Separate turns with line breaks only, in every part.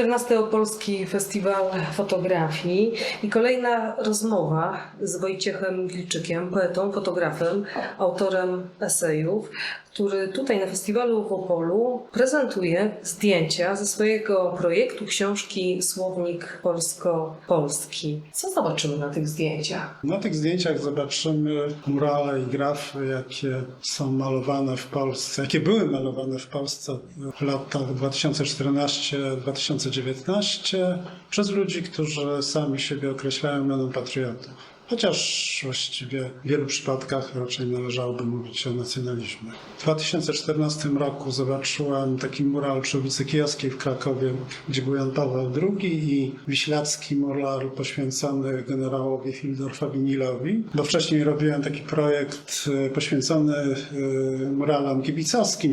14 Polski Festiwal Fotografii i kolejna rozmowa z Wojciechem Wilczykiem, poetą, fotografem, autorem esejów, który tutaj na festiwalu w Opolu prezentuje zdjęcia ze swojego projektu książki Słownik Polsko-Polski. Co zobaczymy na tych zdjęciach?
Na tych zdjęciach zobaczymy murale i grafy, jakie są malowane w Polsce, jakie były malowane w Polsce w latach 2014-2019 przez ludzi, którzy sami siebie określają mianem patriotów. Chociaż właściwie w wielu przypadkach raczej należałoby mówić o nacjonalizmie. W 2014 roku zobaczyłem taki mural przy ulicy Kijowskiej w Krakowie, gdzie był Jan Paweł II i wiślacki mural poświęcony generałowi Fildorfowi Nilowi, bo wcześniej robiłem taki projekt e, poświęcony e, muralom kibicowskim,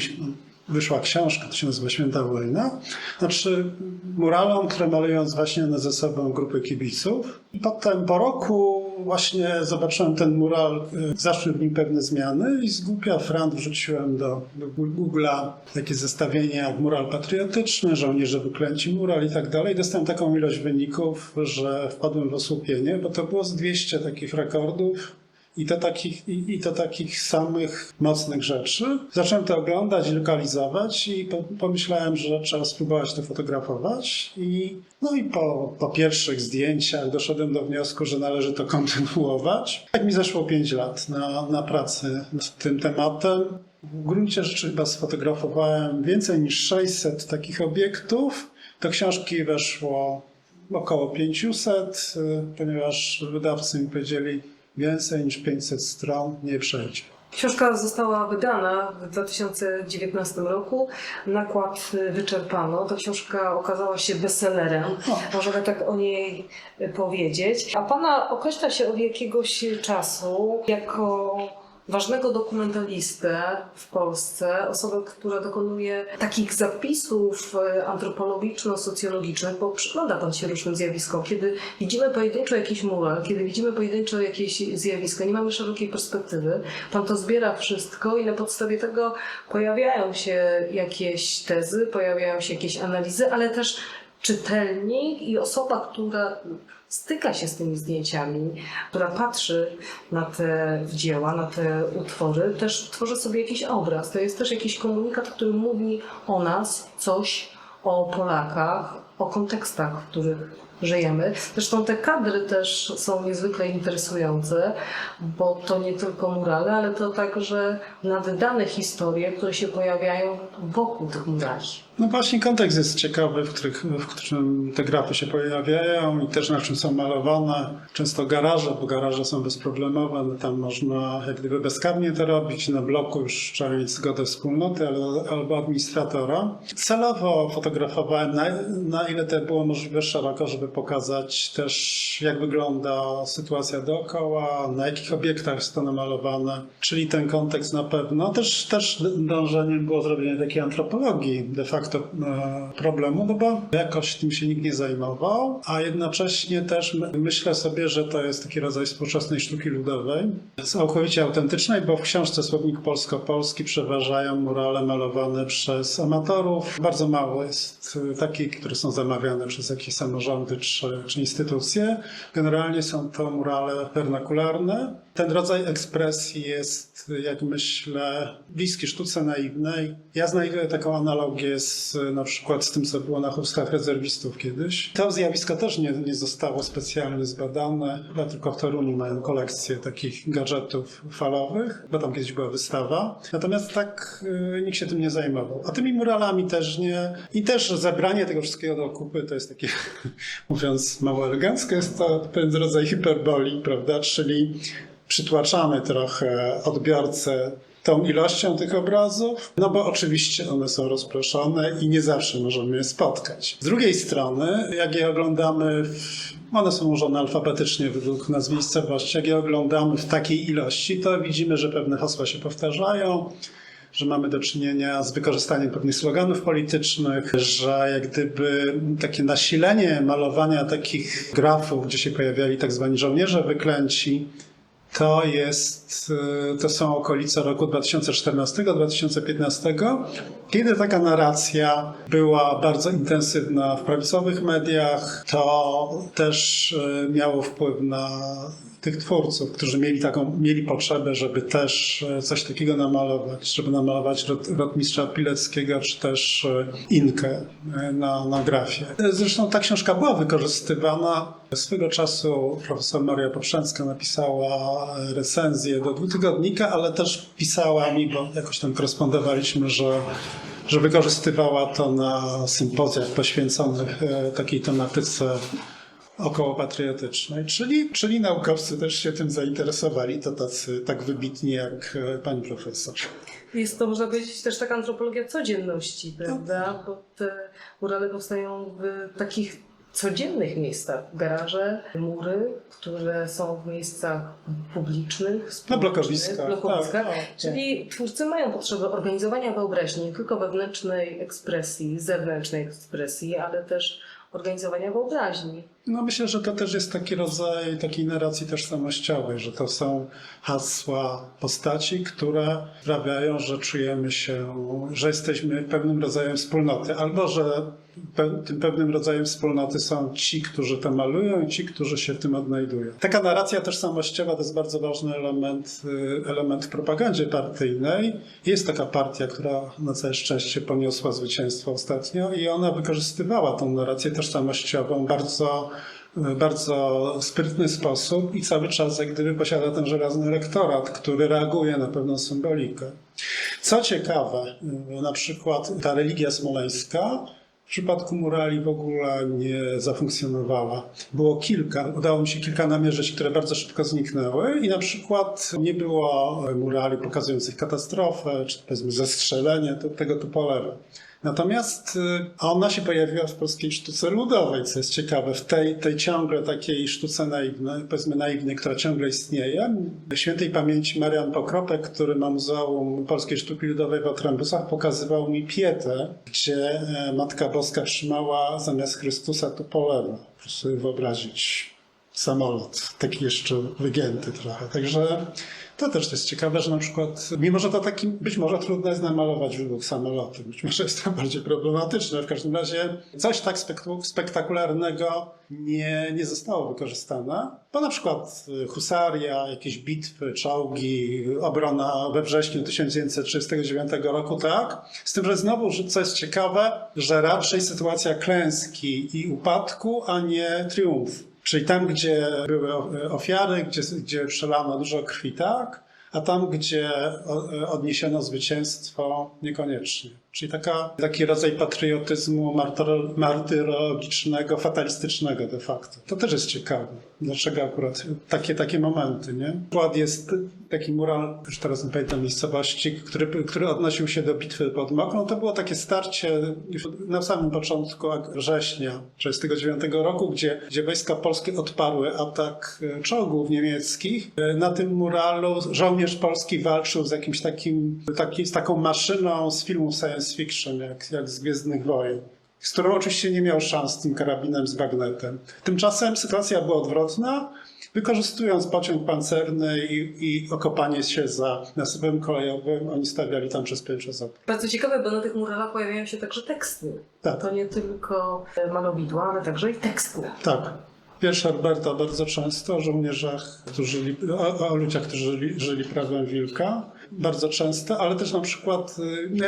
wyszła książka, to się nazywa Święta Wojna. Znaczy muralom, które malując właśnie ze sobą grupy kibiców. I potem po roku właśnie zobaczyłem ten mural, y, zaszły w nim pewne zmiany i z głupia frant wrzuciłem do, do Google'a takie zestawienie jak mural patriotyczny, żołnierze wyklęci mural i tak dalej. Dostałem taką ilość wyników, że wpadłem w osłupienie, bo to było z 200 takich rekordów. I to, takich, i, I to takich samych mocnych rzeczy. Zacząłem to oglądać i lokalizować i po, pomyślałem, że trzeba spróbować to fotografować. I, no i po, po pierwszych zdjęciach doszedłem do wniosku, że należy to kontynuować. Tak mi zeszło 5 lat na, na pracy nad tym tematem. W gruncie rzeczy chyba sfotografowałem więcej niż 600 takich obiektów. Do książki weszło około 500, y, ponieważ wydawcy mi powiedzieli, więcej niż 500 stron nie przejdzie.
Książka została wydana w 2019 roku. Nakład wyczerpano. Ta książka okazała się bestsellerem. Możemy tak o niej powiedzieć. A pana określa się od jakiegoś czasu jako ważnego dokumentalistę w Polsce, osobę, która dokonuje takich zapisów y, antropologiczno-socjologicznych, bo przygląda pan się różnym zjawiskom. Kiedy widzimy pojedynczo jakiś mural, kiedy widzimy pojedynczo jakieś zjawisko, nie mamy szerokiej perspektywy, pan to zbiera wszystko i na podstawie tego pojawiają się jakieś tezy, pojawiają się jakieś analizy, ale też czytelnik i osoba, która styka się z tymi zdjęciami, która patrzy na te dzieła, na te utwory, też tworzy sobie jakiś obraz. To jest też jakiś komunikat, który mówi o nas coś, o Polakach, o kontekstach, w których żyjemy. Zresztą te kadry też są niezwykle interesujące, bo to nie tylko murale, ale to także nadane historie, które się pojawiają wokół tych murali.
No właśnie kontekst jest ciekawy, w, których, w którym te grafy się pojawiają i też na czym są malowane. Często garaże, bo garaże są bezproblemowe, no tam można jak gdyby bezkarnie to robić. Na bloku już trzeba mieć zgodę wspólnoty albo, administratora. Celowo fotografowałem na, na ile to było możliwe szeroko, żeby pokazać też jak wygląda sytuacja dookoła, na jakich obiektach jest to namalowane, czyli ten kontekst na pewno. Też, też dążeniem było zrobienie takiej antropologii de facto to e, problemu, no bo jakoś tym się nikt nie zajmował, a jednocześnie też my- myślę sobie, że to jest taki rodzaj współczesnej sztuki ludowej, całkowicie autentycznej, bo w książce Słownik Polsko-Polski przeważają murale malowane przez amatorów. Bardzo mało jest e, takich, które są zamawiane przez jakieś samorządy czy, czy instytucje. Generalnie są to murale wernakularne. Ten rodzaj ekspresji jest, jak myślę, bliski sztuce naiwnej. Ja znajduję taką analogię z, na przykład z tym, co było na chówskach rezerwistów kiedyś. To zjawisko też nie, nie zostało specjalnie zbadane. Chyba tylko w Toruniu mają kolekcję takich gadżetów falowych, bo tam kiedyś była wystawa. Natomiast tak y, nikt się tym nie zajmował. A tymi muralami też nie. I też zebranie tego wszystkiego do kupy to jest takie, mówiąc mało elegancko, jest to pewien rodzaj hiperboli, prawda? Czyli przytłaczamy trochę odbiorcę tą ilością tych obrazów, no bo oczywiście one są rozproszone i nie zawsze możemy je spotkać. Z drugiej strony, jak je oglądamy, one są ułożone alfabetycznie według nazw miejscowości, jak je oglądamy w takiej ilości, to widzimy, że pewne hasła się powtarzają, że mamy do czynienia z wykorzystaniem pewnych sloganów politycznych, że jak gdyby takie nasilenie malowania takich grafów, gdzie się pojawiali tak zwani żołnierze wyklęci, to jest, y, to są okolice roku 2014-2015, kiedy taka narracja była bardzo intensywna w prawicowych mediach. To też y, miało wpływ na tych twórców, którzy mieli taką, mieli potrzebę, żeby też y, coś takiego namalować, żeby namalować rot, rotmistrza Pileckiego, czy też y, Inkę y, na, na grafie. Zresztą ta książka była wykorzystywana. Swego czasu profesor Maria Poprzęcka napisała recenzję do dwutygodnika, ale też pisała mi, bo jakoś tam korespondowaliśmy, że, że wykorzystywała to na sympozjach poświęconych e, takiej tematyce okołopatriotycznej, czyli, czyli naukowcy też się tym zainteresowali, to tacy tak wybitni jak e, pani profesor.
Jest to, można powiedzieć, też taka antropologia codzienności, prawda? Bo te murale powstają w takich codziennych miejscach. Garaże, mury, które są w miejscach publicznych,
Na blokowiskach.
blokowiskach.
Tak, tak.
Czyli twórcy mają potrzebę organizowania wyobraźni, nie tylko wewnętrznej ekspresji, zewnętrznej ekspresji, ale też organizowania wyobraźni.
No myślę, że to też jest taki rodzaj takiej narracji tożsamościowej, że to są hasła postaci, które sprawiają, że czujemy się, że jesteśmy pewnym rodzajem wspólnoty, albo że pe- tym pewnym rodzajem wspólnoty są ci, którzy to malują i ci, którzy się w tym odnajdują. Taka narracja tożsamościowa to jest bardzo ważny element, y, element w propagandzie partyjnej. Jest taka partia, która na całe szczęście poniosła zwycięstwo ostatnio i ona wykorzystywała tą narrację tożsamościową bardzo w bardzo sprytny sposób i cały czas jak gdyby posiada ten żelazny rektorat, który reaguje na pewną symbolikę. Co ciekawe, na przykład ta religia smoleńska w przypadku murali w ogóle nie zafunkcjonowała. Było kilka, udało mi się kilka namierzyć, które bardzo szybko zniknęły i na przykład nie było murali pokazujących katastrofę, czy powiedzmy zestrzelenie, to, tego typu lewe. Natomiast y, ona się pojawiła w polskiej sztuce ludowej, co jest ciekawe, w tej, tej ciągle takiej sztuce naiwnej, powiedzmy naiwnej, która ciągle istnieje. Świętej pamięci Marian Pokropek, który ma Muzeum Polskiej Sztuki Ludowej w Otrębusach, pokazywał mi pietę, gdzie e, Matka Boska trzymała zamiast Chrystusa Tupolewa. Proszę sobie wyobrazić samolot, taki jeszcze wygięty trochę. Także to też jest ciekawe, że na przykład, mimo że to taki, być może trudno jest namalować wydruk samolotu, być może jest to bardziej problematyczne, w każdym razie coś tak spektakularnego nie, nie zostało wykorzystane, bo na przykład y, husaria, jakieś bitwy, czołgi, obrona we wrześniu 1939 roku, tak? Z tym, że znowu, co jest ciekawe, że raczej sytuacja klęski i upadku, a nie triumfu. Czyli tam, gdzie były ofiary, gdzie, gdzie przelano dużo krwi, tak, a tam, gdzie odniesiono zwycięstwo, niekoniecznie. Czyli taka, taki rodzaj patriotyzmu martyro- martyrologicznego, fatalistycznego de facto. To też jest ciekawe. Dlaczego akurat takie, takie momenty, nie? Przykład jest taki mural, już teraz nie pamiętam miejscowości, który, który odnosił się do bitwy pod Mokrą. To było takie starcie już na samym początku września 1939 roku, gdzie, gdzie wojska polskie odparły atak e, czołgów niemieckich. E, Na tym muralu żołnierz polski walczył z jakimś takim, taki, z taką maszyną z filmu science fiction, jak, jak z Gwiezdnych Wojen z którą oczywiście nie miał szans z tym karabinem z bagnetem. Tymczasem sytuacja była odwrotna. Wykorzystując pociąg pancerny i, i okopanie się za nasypem kolejowym, oni stawiali tam przez pięć opór.
Bardzo ciekawe, bo na tych muralach pojawiają się także teksty.
Tak.
To nie tylko e, malowidła, ale także i teksty.
Tak. Wiersz Herberta bardzo często o żołnierzach, którzy żyli, o, o ludziach, którzy żyli, żyli prawem wilka. Bardzo często, ale też na przykład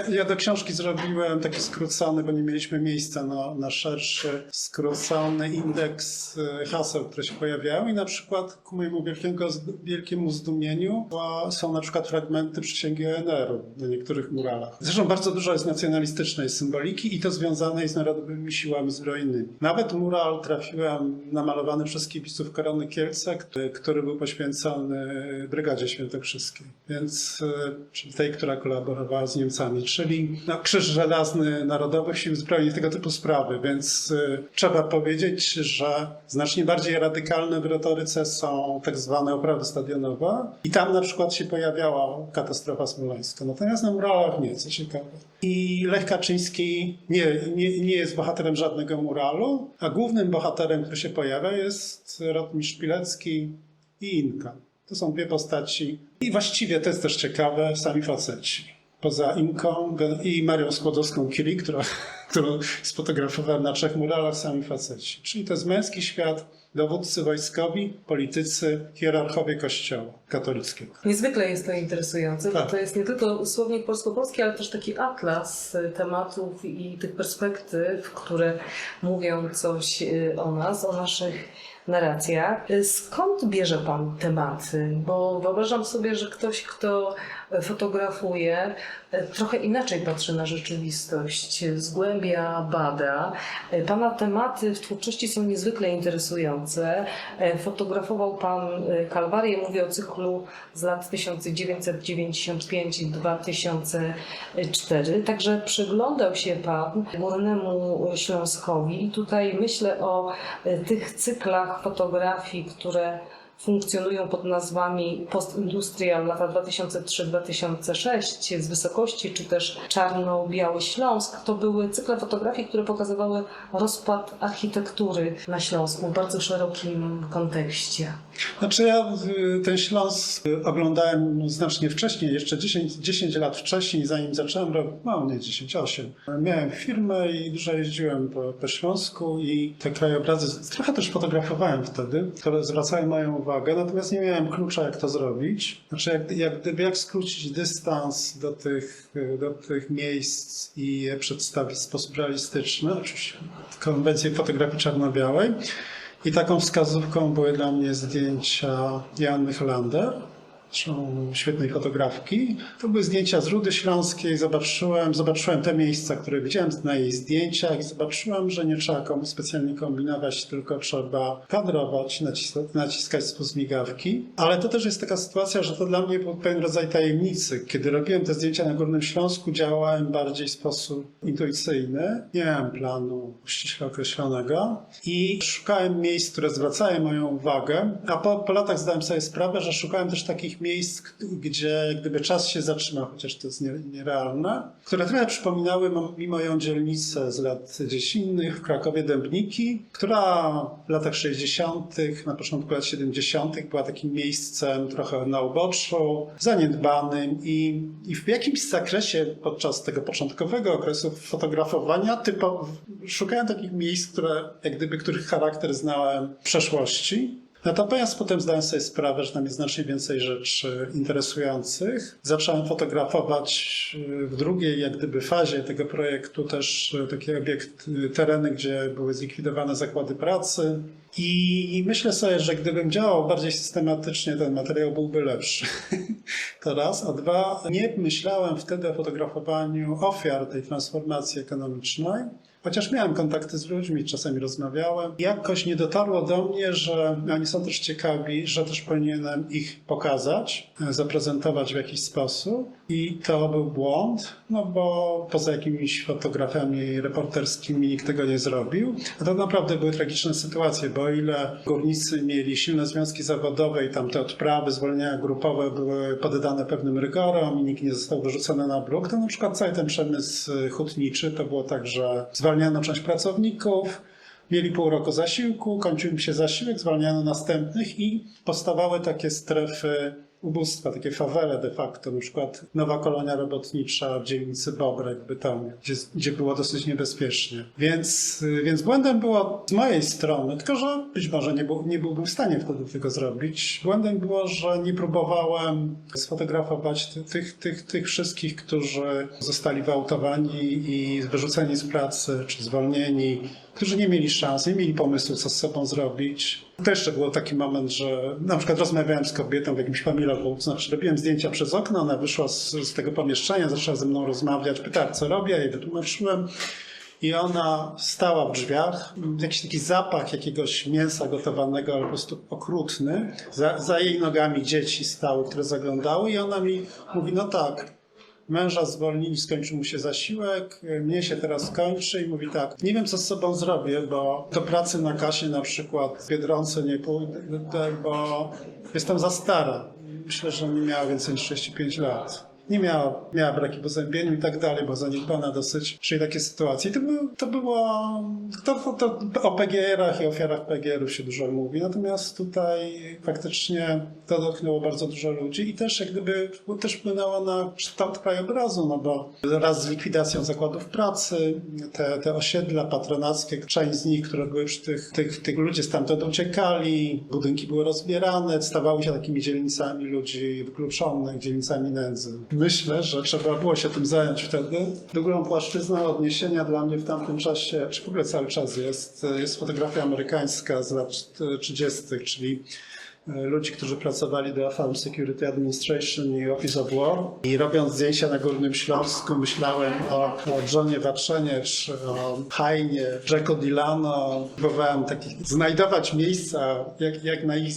y, ja, do książki zrobiłem taki skrócony, bo nie mieliśmy miejsca na, na szerszy, skrócony indeks y, haseł, które się pojawiają i na przykład ku mojemu wielkiego, wielkiemu zdumieniu są na przykład fragmenty przysięgi ONR-u na niektórych muralach. Zresztą bardzo dużo jest nacjonalistycznej symboliki i to związanej z narodowymi siłami zbrojnymi. Nawet mural trafiłem namalowany przez kibiców Korony Kielce, który, który był poświęcony Brygadzie Świętokrzyskiej, więc e, czyli tej, która kolaborowała z Niemcami, czyli no, Krzyż Żelazny Narodowych Sił Zbrojnych, tego typu sprawy, więc e, trzeba powiedzieć, że znacznie bardziej radykalne w retoryce są tak zwane oprawy stadionowe i tam na przykład się pojawiała katastrofa smoleńska, natomiast na muralach nie, co ciekawe. I Lech Kaczyński nie, nie, nie jest bohaterem żadnego muralu, a głównym bohaterem, który się pojawia jest Rotmistrz Pilecki i Inka. To są dwie postaci. I właściwie to jest też ciekawe, sami faceci. Poza Imką i Marią Skłodowską-Curie, która, którą sfotografowałem na trzech muralach, sami faceci. Czyli to jest męski świat, dowódcy wojskowi, politycy, hierarchowie kościoła katolickiego.
Niezwykle jest to interesujące, bo
Tak.
to jest nie tylko słownik polsko-polski, ale też taki atlas tematów i tych perspektyw, które mówią coś y, o nas, o naszych narracjach. Y, Skąd bierze Pan tematy? Bo wyobrażam sobie, że ktoś, kto fotografuje, trochę inaczej patrzy na rzeczywistość, zgłębia, bada. Pana tematy w twórczości są niezwykle interesujące. Fotografował Pan Kalwarię, mówię o cyklu z lat 1995-2004. Także przyglądał się Pan Górnemu Śląskowi i tutaj myślę o tych cyklach fotografii, które funkcjonują pod nazwami Postindustrial lata 2003-2006 z wysokości, czy też Czarno-Biały Śląsk. To były cykle fotografii, które pokazywały rozpad architektury na Śląsku w bardzo szerokim kontekście.
Znaczy ja y, ten Śląsk y, oglądałem znacznie wcześniej, jeszcze 10, 10 lat wcześniej, zanim zacząłem robić, no nie 10, 8. Miałem firmę i dużo jeździłem po, po Śląsku i te krajobrazy trochę też fotografowałem wtedy, które zwracały moją uwagę, natomiast nie miałem klucza jak to zrobić. Znaczy jak, jak, jak skrócić dystans do tych, y, do tych miejsc i je przedstawić w sposób realistyczny, oczywiście konwencję fotografii czarno-białej. I taką wskazówką były dla mnie zdjęcia Joanny Hollander, zresztą świetnej fotografki. To były zdjęcia z Rudy Śląskiej. Zobaczyłem, zobaczyłem te miejsca, które widziałem na jej zdjęciach i zobaczyłem, że nie trzeba komu specjalnie kombinować, tylko trzeba kadrować, naciskać, naciskać spust migawki. Ale to też jest taka sytuacja, że to dla mnie był pewien rodzaj tajemnicy. Kiedy robiłem te zdjęcia na Górnym Śląsku, działałem bardziej w sposób intuicyjny. Nie miałem planu ściśle określonego i szukałem miejsc, które zwracają moją uwagę, a po, po latach zdałem sobie sprawę, że szukałem też takich miejsc, gdzie gdyby czas się zatrzymał, chociaż to jest nie, nierealne, które trochę przypominały mi moją dzielnicę z lat dziecinnych w Krakowie Dębniki, która w latach 60., na początku lat 70. była takim miejscem trochę na uboczu, zaniedbanym i, i w jakimś zakresie podczas tego początkowego okresu fotografowania typo, szukałem takich miejsc, które, jak gdyby, których charakter znałem w przeszłości. Natomiast potem zdałem sobie sprawę, że tam jest znacznie więcej rzeczy interesujących. Zacząłem fotografować y, w drugiej, jak gdyby, fazie tego projektu też y, taki obiekt, y, tereny, gdzie były zlikwidowane zakłady pracy. I, I myślę sobie, że gdybym działał bardziej systematycznie, ten materiał byłby lepszy. To raz. A dwa, nie myślałem wtedy o fotografowaniu ofiar tej transformacji ekonomicznej. Chociaż miałem kontakty z ludźmi, czasami rozmawiałem, jakoś nie dotarło do mnie, że oni są też ciekawi, że też powinienem ich pokazać, e, zaprezentować w jakiś sposób. I to był błąd, no bo poza jakimiś fotografiami reporterskimi nikt tego nie zrobił. A to naprawdę były tragiczne sytuacje, bo o ile górnicy mieli silne związki zawodowe i tam te odprawy, zwolnienia grupowe były poddane pewnym rygorom i nikt nie został wyrzucony na bruk, to na przykład cały ten przemysł hutniczy to było tak, że zwalniano część pracowników, mieli pół roku zasiłku, kończył im się zasiłek, zwalniano następnych i powstawały takie strefy ubóstwa, takie fawele de facto, na przykład nowa kolonia robotnicza w dzielnicy Bobrek w Bytomiu, gdzie, gdzie było dosyć niebezpiecznie. Więc, więc błędem było z mojej strony, tylko że być może nie, był, nie byłbym w stanie wtedy tego zrobić. Błędem było, że nie próbowałem sfotografować ty- tych, tych, tych wszystkich, którzy zostali wyautowani i wyrzuceni z pracy, czy zwolnieni, którzy nie mieli szans, nie mieli pomysłu, co z sobą zrobić. To jeszcze był taki moment, że na przykład rozmawiałem z kobietą w jakimś pamilogu, znaczy robiłem zdjęcia przez okno, ona wyszła z, z tego pomieszczenia, zaczęła ze mną rozmawiać, pytała, co robię, ja jej wytłumaczyłem. I ona stała w drzwiach, jakiś taki zapach jakiegoś mięsa gotowanego, ale po prostu okrutny. Za, za jej nogami dzieci stały, które zaglądały i ona mi mówi, no tak, Męża zwolnili, skończył mu się zasiłek, mnie się teraz kończy i mówi tak, nie wiem co z sobą zrobię, bo do pracy na kasie na przykład w Biedronce nie pójdę, bo jestem za stara. Myślę, że nie miała więcej niż 35 lat. Nie miała, miała braki w uzębieniu i tak dalej, była zaniedbana dosyć, czyli takie sytuacje. I to, było, to było, to, to, to o PGR-ach i ofiarach PGR-ów się dużo mówi, natomiast tutaj faktycznie to dotknęło bardzo dużo ludzi i też jak gdyby też wpłynęło na kształt krajobrazu, no bo raz z likwidacją zakładów pracy, te, te osiedla patronackie, część z nich, które były przy tych, tych, tych ludzie stamtąd uciekali, budynki były rozbierane, stawały się takimi dzielnicami ludzi wykluczonych, dzielnicami nędzy. Myślę, że trzeba było się tym zająć wtedy. Drugą płaszczyzną odniesienia dla mnie w tamtym czasie, czy w ogóle cały czas jest, jest fotografia amerykańska z lat 30., czyli ludzi, którzy pracowali dla Farm Security Administration i Office of War. I robiąc zdjęcia na Górnym Śląsku myślałem o, o Johnie Watrzynie, czy o Hainie, Jacko Dillano. Próbowałem takich znajdować miejsca, jak, jak na ich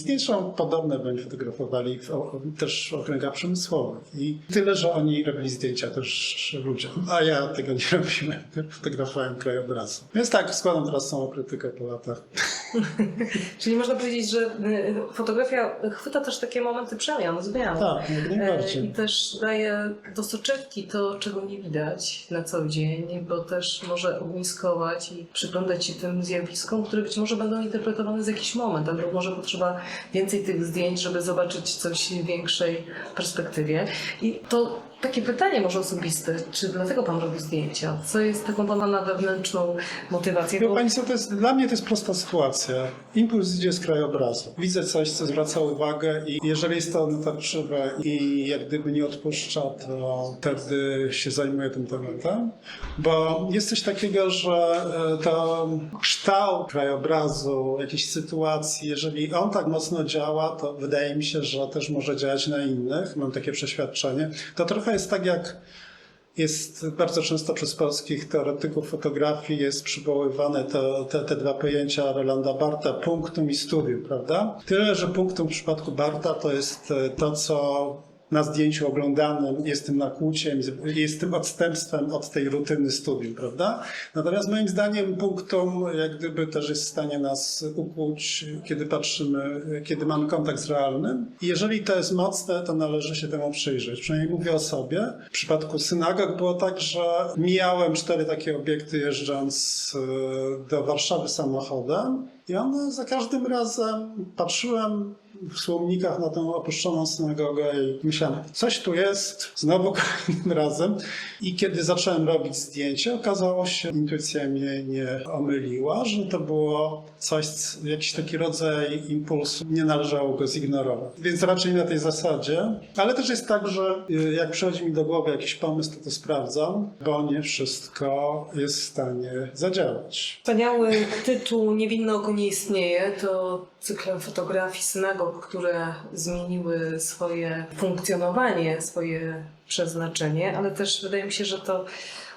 podobne bądź fotografowali w, o, też w okręgach przemysłowych. I tyle, że oni robili zdjęcia też ludziom, a ja tego nie robiłem. Fotografowałem krajobrazu. Więc tak, składam teraz samokrytykę po latach.
Czyli można powiedzieć, że y, fotografia chwyta też takie momenty przemian, zmian.
Tak, jak
E,
najbardziej.
I też daje do soczewki to, czego nie widać na co dzień, bo też może ogniskować i przyglądać się tym zjawiskom, które być może będą interpretowane za jakiś moment, albo może potrzeba więcej tych zdjęć, żeby zobaczyć coś w większej perspektywie. I to takie pytanie może osobiste, czy dlatego Pan robi zdjęcia? Co jest taką Pana wewnętrzną motywacją? Bo-
Pani co, to jest, dla mnie to jest prosta sytuacja. Impuls idzie z krajobrazu. Widzę coś, co zwraca uwagę i jeżeli jest to natarczywe i jak gdyby nie odpuszcza, to wtedy się zajmuję tym tematem. Bo jest coś takiego, że e, to kształt krajobrazu, jakiejś sytuacji, jeżeli on tak mocno działa, to wydaje mi się, że też może działać na innych. Mam takie przeświadczenie. To trochę jest tak jak jest bardzo często przez polskich teoretyków fotografii jest przywoływane to, te, te dwa pojęcia Rolanda Barta, punktum i studium, prawda? Tyle, że punktum w przypadku Barta to jest e, to, co na zdjęciu oglądanym jest tym nakłuciem, jest tym odstępstwem od tej rutyny studium, prawda? Natomiast moim zdaniem punktum jak gdyby też jest w stanie nas ukłuć, kiedy patrzymy, kiedy mamy kontakt z realnym. Jeżeli to jest mocne, to należy się temu przyjrzeć. Przynajmniej mówię o sobie. W przypadku synagog było tak, że mijałem cztery takie obiekty jeżdżąc e, do Warszawy samochodem i one za każdym razem patrzyłem w słownikach na tę opuszczoną synagogę i myślałem, coś tu jest, znowu kolejnym razem. I kiedy zacząłem robić zdjęcie, okazało się, intuicja mnie nie omyliła, że to było coś, jakiś taki rodzaj impulsu, nie należało go zignorować. Więc raczej na tej zasadzie, ale też jest tak, że y, jak przychodzi mi do głowy jakiś pomysł, to to sprawdzam, bo nie wszystko jest w stanie zadziałać.
Wspaniały tytuł Niewinne oko nie istnieje to cykl fotografii synagog, które zmieniły swoje funkcjonowanie, swoje przeznaczenie, ale też wydaje mi się, że to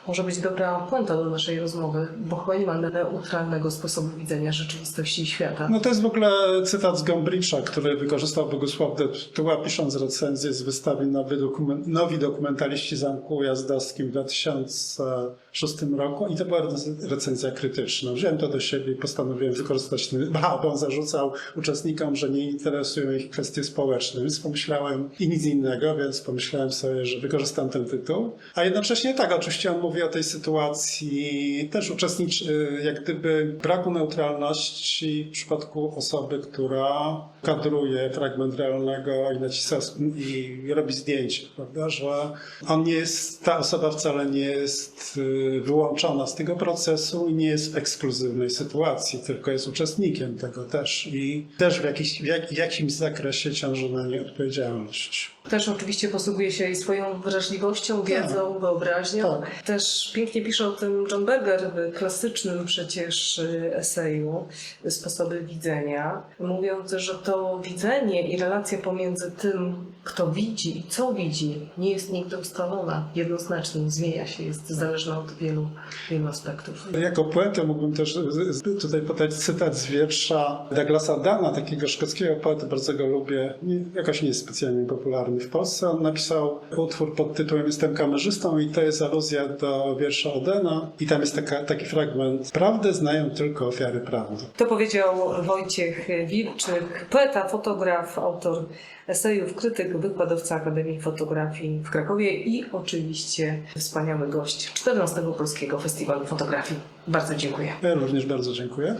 może być dobra puenta do naszej rozmowy, bo chyba nie ma neutralnego sposobu widzenia rzeczywistości i świata.
No to jest w ogóle cytat z Gombricha, który wykorzystał Bogusław de Tuła, pisząc recenzję z wystawy Nowy, dokument, Nowi dokumentaliści Zamku Ujazdowskim w 2006 roku i to była recenzja krytyczna. Wziąłem to do siebie i postanowiłem wykorzystać ten, bo on zarzucał uczestnikom, że nie interesują ich kwestie społeczne, więc pomyślałem i nic innego, więc pomyślałem sobie, że wykorzystam ten tytuł. A jednocześnie tak, oczywiście on mówi o tej sytuacji też uczestniczy, jak gdyby braku neutralności w przypadku osoby, która kadruje fragment realnego i naciska i robi zdjęcie, prawda, że on nie jest, ta osoba wcale nie jest y, wyłączona z tego procesu i nie jest w ekskluzywnej sytuacji, tylko jest uczestnikiem tego też i też w, jakiś, w, jak, jakimś zakresie ciąży na niej odpowiedzialność.
Też oczywiście posługuje się swoją wrażliwością, wiedzą, wyobraźnią.
Tak.
Też pięknie pisze o tym John Berger w klasycznym przecież y, eseju Sposoby widzenia, mówiąc, że to widzenie i relacja pomiędzy tym, kto widzi i co widzi, nie jest nigdy ustalona, jednoznacznie zmienia się, jest zależna od wielu, wielu aspektów.
Jako poetę mógłbym też z- z- tutaj podać cytat z wiersza Douglasa Dana, takiego szkockiego poety, bardzo go lubię, jakoś nie jest specjalnie popularny w Polsce. On napisał utwór pod tytułem Jestem kamerzystą i to jest aluzja do wiersza Odena i tam jest taka, taki fragment Prawdę znają tylko ofiary prawdy.
To powiedział Wojciech Wilczyk, poeta, fotograf, autor esejów, krytyk, wykładowca Akademii Fotografii w Krakowie i oczywiście wspaniały gość 14 Polskiego Festiwalu Fotografii. Bardzo dziękuję.
Ja również bardzo dziękuję.